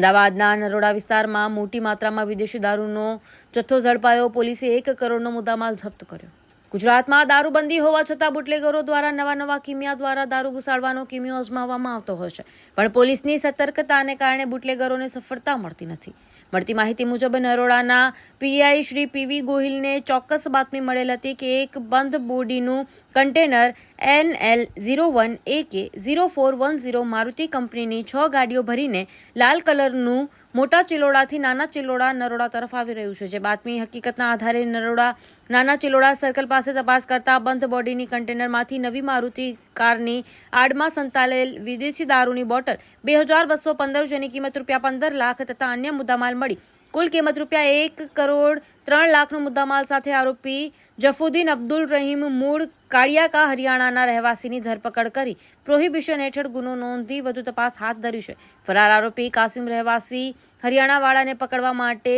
અમદાવાદના નરોડા વિસ્તારમાં મોટી માત્રામાં વિદેશી દારૂનો જથ્થો ઝડપાયો. પોલીસે એક કરોડનો મુદ્દામાલ જપ્ત કર્યો. ગુજરાતમાં દારૂબંધી હોવા છતાં બુટલેગરો દ્વારા નવા નવા કિમિયા દ્વારા દારૂ ઘુસાડવાનો કિમિયો અજમાવવામાં આવતો હોય છે. પણ પોલીસની સતર્કતાને કારણે બુટલેગરોને સફળતા મળતી નથી. મળતી માહિતી મુજબ નરોડાના પીઆઈ શ્રી પીવી ગોહિલને ચોક્કસ બાતમી મળેલ હતી કે એક બંધ બોડીનું container N L zero one A K zero four one zero Maruti કંપનીની છ ગાડીઓ ભરીને લાલ કલરનું મોટા ચિલોડાથી નાના ચિલોડા નરોડા તરફ આવી રહ્યું છે, જે બાતમી હકીકતના આધારે નરોડા નાના ચિલોડા સર્કલ પાસે તપાસ કરતા બંધ બોડીની કન્ટેનરમાંથી નવી મારુતિ કારની આડમાં સંતાલેલ વિદેશી દારૂની બોટલ બે હજાર બસો પંદર જેની કિંમત રૂપિયા પંદર લાખ તથા અન્ય મુદ્દામાલ મળી કુલ કિંમત રૂપિયા એક કરોડ ત્રણ લાખનો મુદ્દામાલ સાથે આરોપી જફુદ્દીન અબ્દુલ રહીમ મૂળ કાળિયાકા હરિયાણાના રહેવાસીની ધરપકડ કરી પ્રોહિબિશન હેઠળ ગુનો નોંધી વધુ તપાસ હાથ ધરી છે. ફરાર આરોપી કાસિમ રહેવાસી હરિયાણાવાળાને પકડવા માટે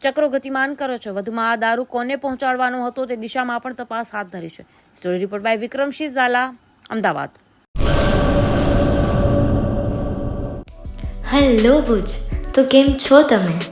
ચક્રો ગતિમાન કર્યો છે. વધુમાં આ દારૂ કોને પહોંચાડવાનો હતો તે દિશામાં પણ તપાસ હાથ ધરી છે. Story report by Vikramsinh Zala, Ahmedabad. Hello Bhuj, તો કેમ છો તમે?